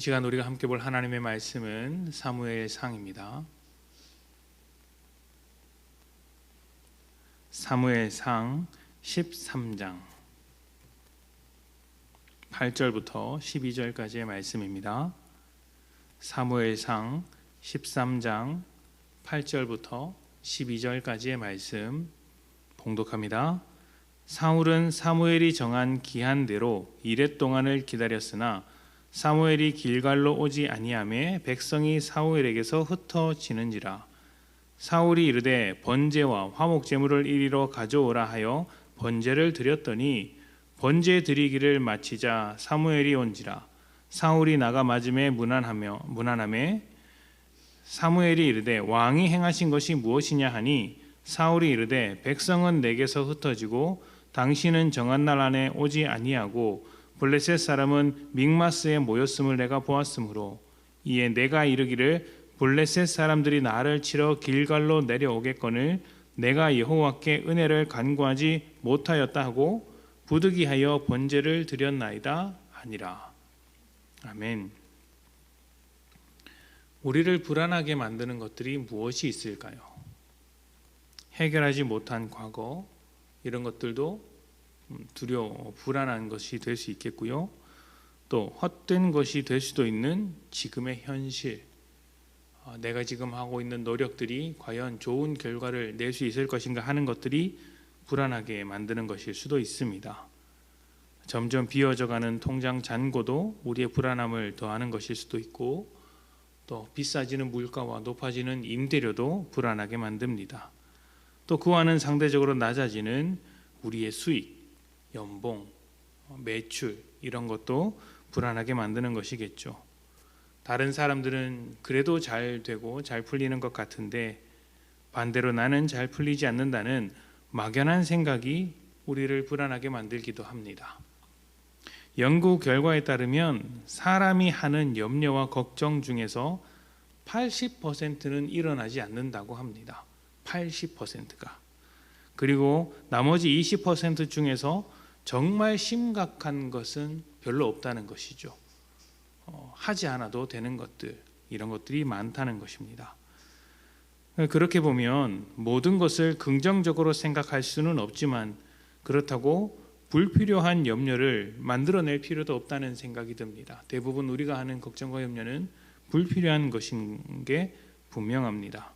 이 시간 우리가 함께 볼 하나님의 말씀은 사무엘 상입니다. 사무엘 상 13장 8절부터 12절까지의 말씀입니다. 사무엘 상 13장 8절부터 12절까지의 말씀 봉독합니다. 사울은 사무엘이 정한 기한대로 이랫 동안을 기다렸으나 사무엘이 길갈로 오지 아니하매 백성이 사무엘에게서 흩어지는지라. 사울이 이르되 번제와 화목 제물을 이리로 가져오라 하여 번제를 드렸더니 번제 드리기를 마치자 사무엘이 온지라. 사울이 나가 맞음에 무난하며 무난함에 사무엘이 이르되 왕이 행하신 것이 무엇이냐 하니? 사울이 이르되 백성은 내게서 흩어지고 당신은 정한 날 안에 오지 아니하고 블레셋 사람은 믹마스에 모였음을 내가 보았으므로 이에 내가 이르기를 블레셋 사람들이 나를 치러 길갈로 내려오겠거늘 내가 여호와께 은혜를 간구하지 못하였다 하고 부득이하여 번제를 드렸나이다 하니라 아멘. 우리를 불안하게 만드는 것들이 무엇이 있을까요? 해결하지 못한 과거 이런 것들도 음, 두려워 불안한 것이 될 수 있겠고요. 또 헛된 것이 될 수도 있는 지금의 현실. 어, 내가 지금 하고 있는 노력들이 과연 좋은 결과를 낼 수 있을 것인가 하는 것들이 불안하게 만드는 것일 수도 있습니다. 점점 비어져가는 통장 잔고도 우리의 불안함을 더하는 것일 수도 있고 또 비싸지는 물가와 높아지는 임대료도 불안하게 만듭니다. 또 그와는 상대적으로 낮아지는 우리의 수익, 연봉, 매출 이런 것도 불안하게 만드는 것이겠죠. 다른 사람들은 그래도 잘 되고 잘 풀리는 것 같은데 반대로 나는 잘 풀리지 않는다는 막연한 생각이 우리를 불안하게 만들기도 합니다. 연구 결과에 따르면 사람이 하는 염려와 걱정 중에서 80%는 일어나지 않는다고 합니다. 80%가. 그리고 나머지 20% 중에서 정말 심각한 것은 별로 없다는 것이죠. 어, 하지 않아도 되는 것들, 이런 것들이 많다는 것입니다. 그렇게 보면 모든 것을 긍정적으로 생각할 수는 없지만 그렇다고 불필요한 염려를 만들어낼 필요도 없다는 생각이 듭니다. 대부분 우리가 하는 걱정과 염려는 불필요한 것인 게 분명합니다.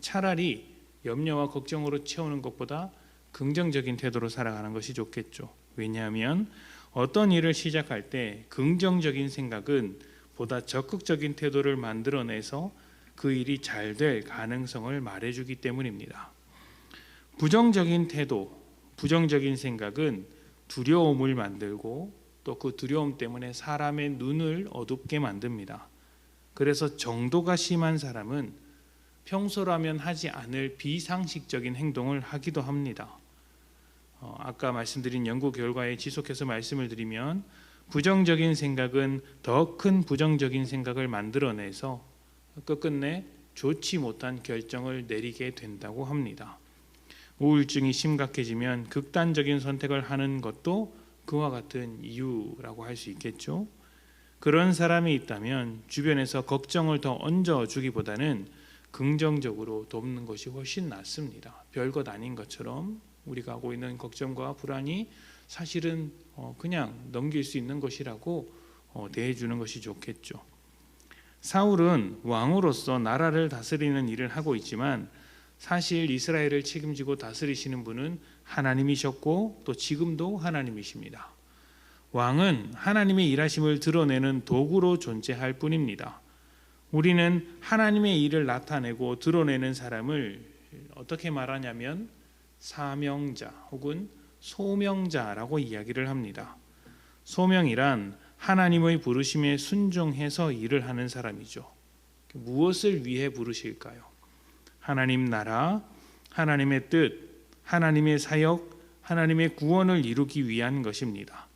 차라리 염려와 걱정으로 채우는 것보다 긍정적인 태도로 살아가는 것이 좋겠죠. 왜냐하면 어떤 일을 시작할 때 긍정적인 생각은 보다 적극적인 태도를 만들어내서 그 일이 잘 될 가능성을 말해주기 때문입니다. 부정적인 태도, 부정적인 생각은 두려움을 만들고 또 그 두려움 때문에 사람의 눈을 어둡게 만듭니다. 그래서 정도가 심한 사람은 평소라면 하지 않을 비상식적인 행동을 하기도 합니다. 어, 아까 말씀드린 연구 결과에 지속해서 말씀을 드리면 부정적인 생각은 더 큰 부정적인 생각을 만들어내서 끝끝내 좋지 못한 결정을 내리게 된다고 합니다. 우울증이 심각해지면 극단적인 선택을 하는 것도 그와 같은 이유라고 할 수 있겠죠. 그런 사람이 있다면 주변에서 걱정을 더 얹어주기보다는 긍정적으로 돕는 것이 훨씬 낫습니다. 별것 아닌 것처럼 우리가 하고 있는 걱정과 불안이 사실은 어, 그냥 넘길 수 있는 것이라고 어, 대해주는 것이 좋겠죠. 사울은 왕으로서 나라를 다스리는 일을 하고 있지만 사실 이스라엘을 책임지고 다스리시는 분은 하나님이셨고 또 지금도 하나님이십니다. 왕은 하나님의 일하심을 드러내는 도구로 존재할 뿐입니다. 우리는 하나님의 일을 나타내고 드러내는 사람을 어떻게 말하냐면 사명자 혹은 소명자라고 이야기를 합니다. 소명이란 하나님의 부르심에 순종해서 일을 하는 사람이죠. 무엇을 위해 부르실까요? 하나님 나라, 하나님의 뜻, 하나님의 사역, 하나님의 구원을 이루기 위한 것입니다.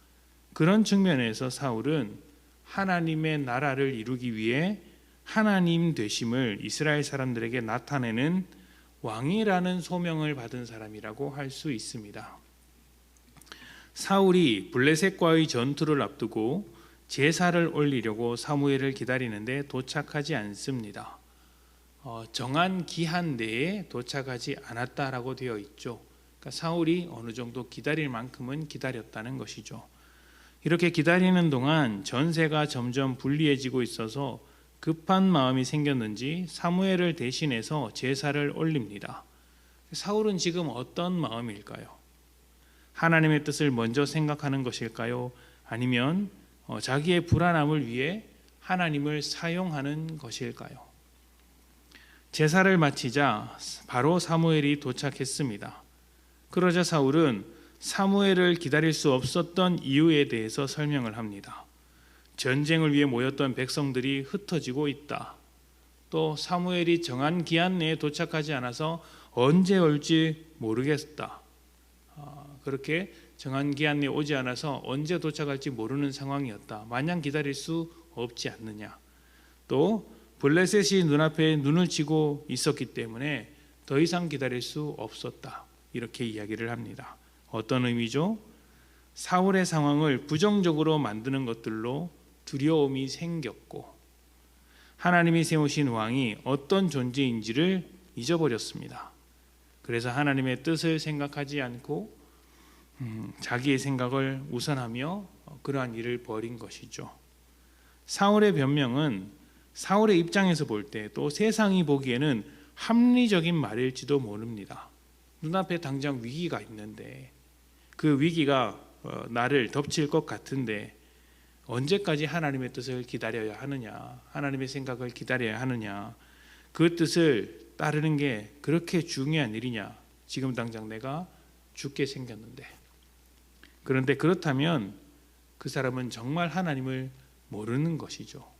그런 측면에서 사울은 하나님의 나라를 이루기 위해 하나님 되심을 이스라엘 사람들에게 나타내는 왕이라는 소명을 받은 사람이라고 할 수 있습니다. 사울이 블레셋과의 전투를 앞두고 제사를 올리려고 사무엘을 기다리는데 도착하지 않습니다. 어, 정한 기한 내에 도착하지 않았다라고 되어 있죠. 그러니까 사울이 어느 정도 기다릴 만큼은 기다렸다는 것이죠. 이렇게 기다리는 동안 전세가 점점 불리해지고 있어서 급한 마음이 생겼는지 사무엘을 대신해서 제사를 올립니다. 사울은 지금 어떤 마음일까요? 하나님의 뜻을 먼저 생각하는 것일까요? 아니면 어, 자기의 불안함을 위해 하나님을 사용하는 것일까요? 제사를 마치자 바로 사무엘이 도착했습니다. 그러자 사울은 사무엘을 기다릴 수 없었던 이유에 대해서 설명을 합니다. 전쟁을 위해 모였던 백성들이 흩어지고 있다. 또 사무엘이 정한 기한 내에 도착하지 않아서 언제 올지 모르겠다. 아, 그렇게 정한 기한 내에 오지 않아서 언제 도착할지 모르는 상황이었다. 마냥 기다릴 수 없지 않느냐. 또 블레셋이 눈앞에 눈을 치고 있었기 때문에 더 이상 기다릴 수 없었다. 이렇게 이야기를 합니다. 어떤 의미죠? 사울의 상황을 부정적으로 만드는 것들로 두려움이 생겼고 하나님이 세우신 왕이 어떤 존재인지를 잊어버렸습니다. 그래서 하나님의 뜻을 생각하지 않고 음, 자기의 생각을 우선하며 그러한 일을 벌인 것이죠. 사울의 변명은 사울의 입장에서 볼 때 또 세상이 보기에는 합리적인 말일지도 모릅니다. 눈앞에 당장 위기가 있는데 그 위기가 어, 나를 덮칠 것 같은데 언제까지 하나님의 뜻을 기다려야 하느냐, 하나님의 생각을 기다려야 하느냐, 그 뜻을 따르는 게 그렇게 중요한 일이냐, 지금 당장 내가 죽게 생겼는데. 그런데 그렇다면 그 사람은 정말 하나님을 모르는 것이죠.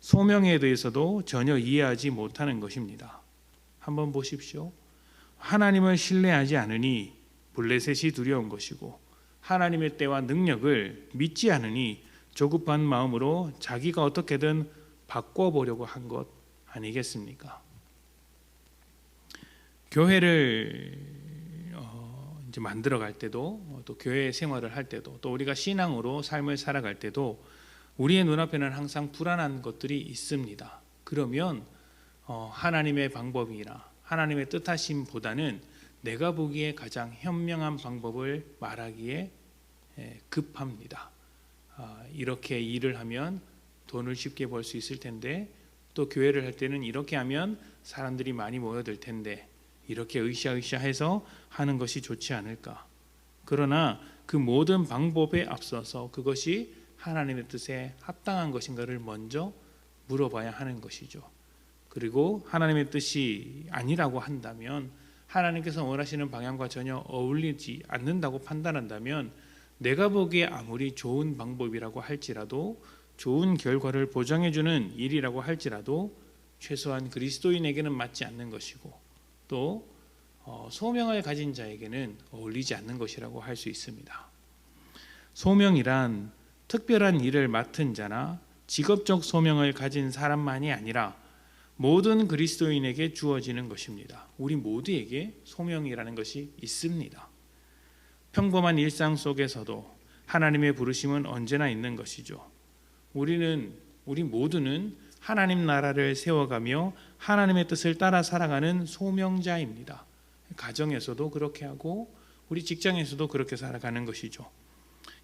소명에 대해서도 전혀 이해하지 못하는 것입니다. 한번 보십시오. 하나님을 신뢰하지 않으니 블레셋이 두려운 것이고 하나님의 때와 능력을 믿지 않으니 조급한 마음으로 자기가 어떻게든 바꿔보려고 한 것 아니겠습니까? 교회를 어, 이제 만들어 갈 때도 또 교회 생활을 할 때도 또 우리가 신앙으로 삶을 살아갈 때도 우리의 눈앞에는 항상 불안한 것들이 있습니다. 그러면 어, 하나님의 방법이나 하나님의 뜻하심보다는 내가 보기에 가장 현명한 방법을 말하기에 예, 급합니다. 아, 이렇게 일을 하면 돈을 쉽게 벌 수 있을 텐데 또 교회를 할 때는 이렇게 하면 사람들이 많이 모여들 텐데 이렇게 으쌰으쌰해서 하는 것이 좋지 않을까. 그러나 그 모든 방법에 앞서서 그것이 하나님의 뜻에 합당한 것인가를 먼저 물어봐야 하는 것이죠. 그리고 하나님의 뜻이 아니라고 한다면 하나님께서 원하시는 방향과 전혀 어울리지 않는다고 판단한다면 내가 보기에 아무리 좋은 방법이라고 할지라도 좋은 결과를 보장해 주는 일이라고 할지라도 최소한 그리스도인에게는 맞지 않는 것이고 또 어, 소명을 가진 자에게는 어울리지 않는 것이라고 할 수 있습니다. 소명이란 특별한 일을 맡은 자나 직업적 소명을 가진 사람만이 아니라 모든 그리스도인에게 주어지는 것입니다. 우리 모두에게 소명이라는 것이 있습니다. 평범한 일상 속에서도 하나님의 부르심은 언제나 있는 것이죠. 우리는 우리 모두는 하나님 나라를 세워가며 하나님의 뜻을 따라 살아가는 소명자입니다. 가정에서도 그렇게 하고 우리 직장에서도 그렇게 살아가는 것이죠.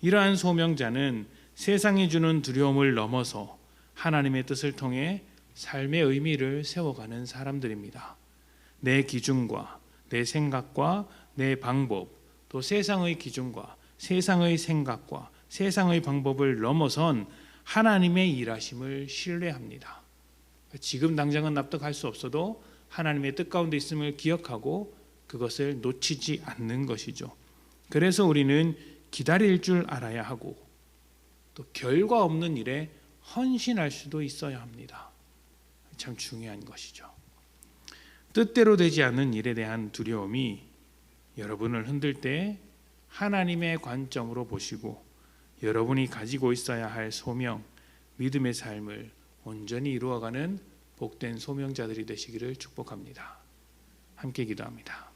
이러한 소명자는 세상이 주는 두려움을 넘어서 하나님의 뜻을 통해 삶의 의미를 세워가는 사람들입니다. 내 기준과 내 생각과 내 방법, 또 세상의 기준과 세상의 생각과 세상의 방법을 넘어선 하나님의 일하심을 신뢰합니다. 지금 당장은 납득할 수 없어도 하나님의 뜻 가운데 있음을 기억하고 그것을 놓치지 않는 것이죠. 그래서 우리는 기다릴 줄 알아야 하고 또 결과 없는 일에 헌신할 수도 있어야 합니다. 참 중요한 것이죠. 뜻대로 되지 않는 일에 대한 두려움이 여러분을 흔들 때 하나님의 관점으로 보시고 여러분이 가지고 있어야 할 소명, 믿음의 삶을 온전히 이루어가는 복된 소명자들이 되시기를 축복합니다. 함께 기도합니다.